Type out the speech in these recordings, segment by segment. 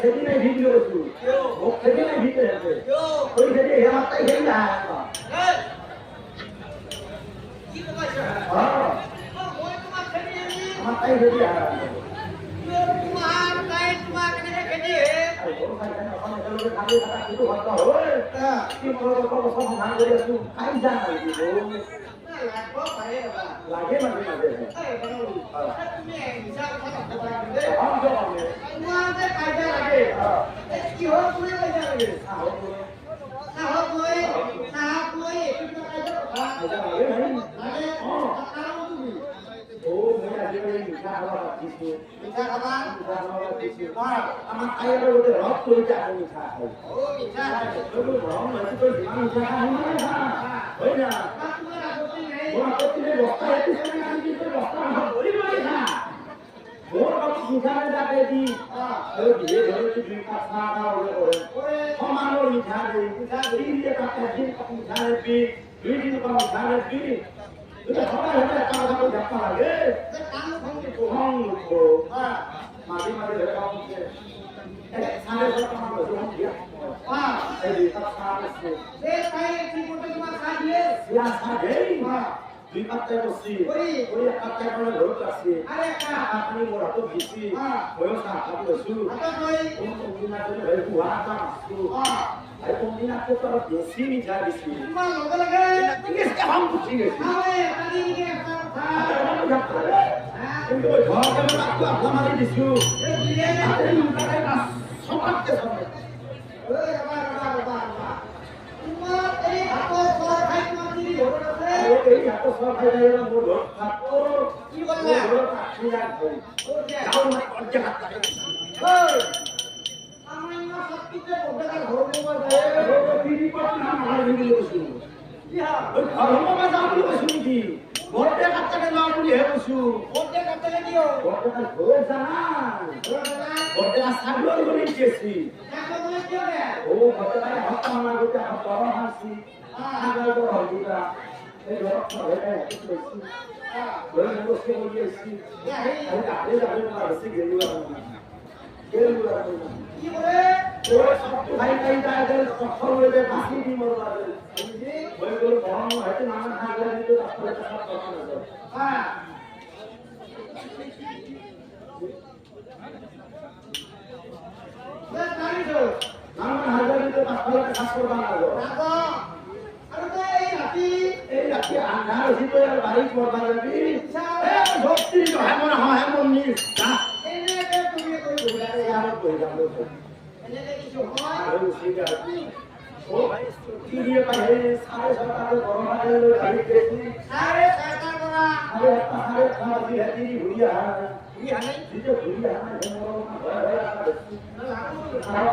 খেতে নাই ভিডিও খেতে নাই ভিডিও ওই খেতে হে মাতাই হে না হ্যাঁ আনি মাতাই খেতে আ তোমার তাই আমার খাইয়ার ওটা রস করে যা মিঠা খাই মিঠা খাবে মাঝে দিন না না ধরি না ধরে করে দিন দিন যে হ্যাঁ মাঝে ধরে কাপ সাড়ে ছটা আমার জোন দিয়া হ্যাঁ এই কাপ খা আছে যে তাই ঠিক মতো তোমার কাজ দিয়ে সিয়া খা দেই হ্যাঁ দুই কাপ চাই ওই ওই কাপ চাই করে ধরে আরে কা আপনি মোরা তো দিছি বয়স না সু হাতত লই কোন কোনদিনা তো হে বুয়া তা সু হ্যাঁ আই কোনদিনা তো তোর দেশি মিঠা দিছি তোমার লগে লগে ঠিক আছে হাম বুঝি গেছি আরে কালি নিয়ে একটা কথা হ্যাঁ কাজ হলো বলে ওই বিড়ি পাতি না মার বিড়ি বসু কি হ্যাঁ ঘরতে কাটতে না বলি হে বসু কাটতে দিও ঘরতে কাট ঘর জানা ঘরতে সাগর বলি দিয়েছি বলে ও ঘরতে কাট হাত মানা গতে হাত বড় হাসি আগা তো হদিরা এই ঘর ঘরে কাট দিয়েছি ঘরে বসে বলিয়েছি আগে যাবে না বসে গেলু গেলু কি বলে ও সব ভাই ভাই দাদা সফল হয়ে বাকি দি মরবা ওই গুলো বড় হয়তো নানা খাগা দিতে তারপরে সব কথা না হ্যাঁ ওই গাড়ি তো পারে সাড়ে ছটা আরে আর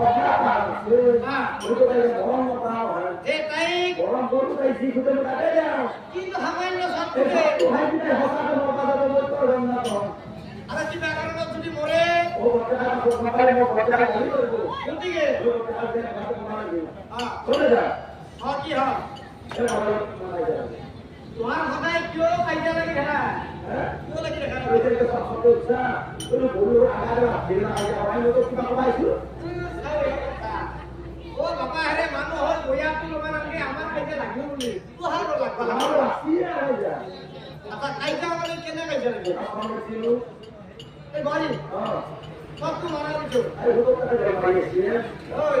কথা গরম কথা কিন্তু সামান্য এই সত্যি ভাই না চিন্তা করো যদি মরে ও যা হ্যাঁ কি হ্যাঁ তোমার সদায় কিয় কাইজা লাগি খেলা হ্যাঁ? কিয় লাগি দেখা ওই সব সব উৎসা ওই বড় আগারে তো ও বাবা হ'ল কাইজা বুলি তো লাগবা আমার আসি আই যা আচ্ছা কাইজা কেনে কাইজা লাগে ছিল বাড়ি। হ্যাঁ। দিছো? কথা যাই ওই।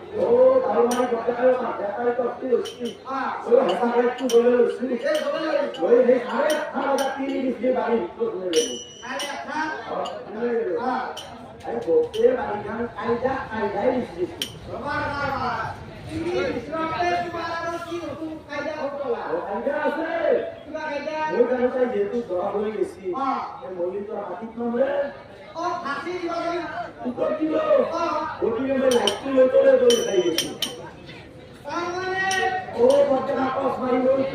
হয় হয়ে মানে যেহেতু দৰা হৈ গেছি অ মলি তো হাতীত নমৰে অ ফাঁচি দিব লাগে উত্তর দিল অ গতিকে মই লাইটটো লৈ তলে দৌৰি চাই গেছি তাৰমানে ও আঠটা পৰা চাৰে আঠটা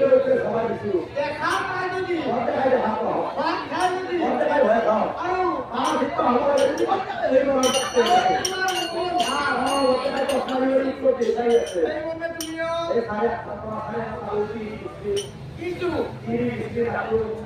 কিন্তু আমি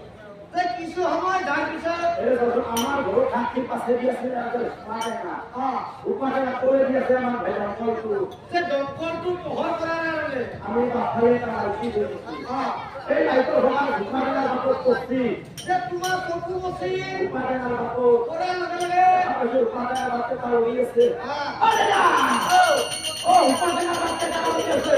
কিছু সময় পিছত আমাৰ ঘৰৰ খাকি পাছে দি আছে উপাদেনা অ কৰি দি আছে আমাৰ ভাই যে দমকলটো পোহৰ কাৰণে আমি বাফালে এটা লাইটৰ সমান বাটত যে তোমাৰ চকু মচি উপাদেনাৰ বাটত কৰাৰ লগে লগে। তাৰপিছত বাটত এটা উৰি আছে অ বাটত আছে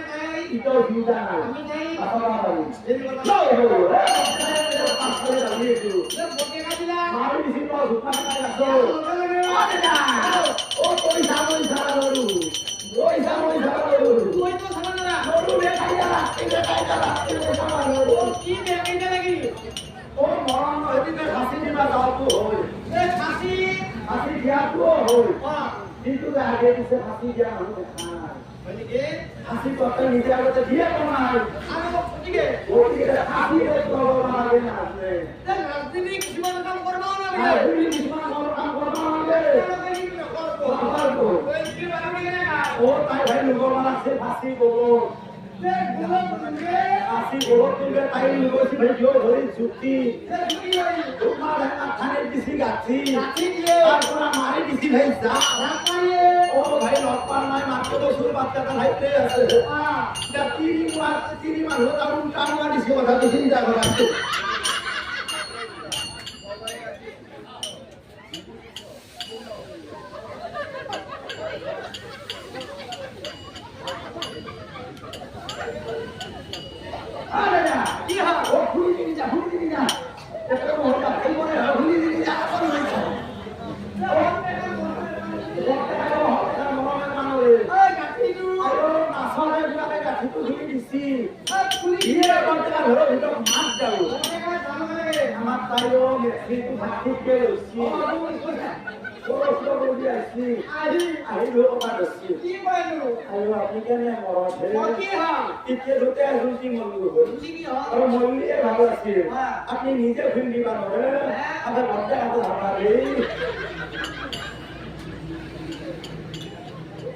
এইটো এই টেঙা দিলে কাটবা লাগব এই দুটা হ'লে খাব পাৰিম কেনে মনত পৰি কেনে মনত অ হনছি Odesse mati amar. Mati mulai entah rumah dengan entah cinta. অ মচি একেলগে Oh, dada. Kau kena rumah dengan bela kota ke dunia ini kau mari. Ah, kau tipu diri dunia ayo di mana? Kau tipu diri tu. Kata ham pun tu. Dia tu tak kata uri ase. তাৰমানে তাই Itu juda na. আমি তাই Apa apa ni? হেৰি কথা Jauh jauh. Eh, pas kali lagi tu. যে ভোটেকা দিলা Mari di sini kau rumah dengan ইয়াৰ kau. লগে লগে Oh, dada. Oh, kau isa kau isa baru. Oh, isa kau isa baru. কৈতো চাব নোৱাৰা Baru dia kaya lah, dia kaya lah, dia sama baru. অ কি লাগি ও মৰম এদিকে ফাঁচি দিবা যাওঁতো হ'ল যে ফাঁচি ফাঁচি দিয়াটোও হ'ল অ কিন্তু আগে দিছে দিয়া ফাঁসি নাই হয় নেকি ফাঁচি ততে নিজে আগতে দিয়ে পোৱা নাই আৰু গতিকে গতিকে ফাঁচি হয়তো হ'ব নালাগে নাছিলে যে কিছুমান কাম আৰু কিছুমান কাম কৰিব নালাগে তেওঁলোকে কিন্তু নকৰিব। নকৰিব। ঐ, কি মানুহ কেনেকা? ও তাই ভাই ফাঁচি গ'ব তাই লগৰ ভাই জুতি কৰি, তোমাৰ মাথানে দিছি দিয়ে, তাৰ দিছি ভাই যা ও ভাই পোৱা নাই বছৰ বাচ্চাটা ভাইতে আছে মানুহ তাৰ উল্টা মাৰ দিছে কথাটো চিন্তা কৰা আরে না কি হয়? ও খুলি দিবি যা খুলি দিবি যা এটা মহলা এই মনে হয় খুলি দিবি যা আপন হইছে যে হল দেখা, হল দেখা। ঐ, গাঁঠিটো, আৰু মাছৰে বিলাকে গাঁঠিটো খুলি দিছি ঐ, খুলি দিয়ে দিয়ে, বৰ্তমান ঘৰৰ ভিতৰত মাছ যাওঁ হল দেখা, যাব লাগে। আমাৰ তাইও মেট্ৰিকটো ভাতিকে লৈছি অ, তুমি কৈছা, প্ৰশ্ন কৰি আহিছি আহি, আহিলো অকমান হৈছি কি কৰিলো? আৰু আপুনি কেনে মৰত হে মই কি হ'ল? এতিয়া দুটাই এজনী মৰিব হ'ল বুজি কি হ'ল? আৰু মৰিলে ভালো আছিল আপুনি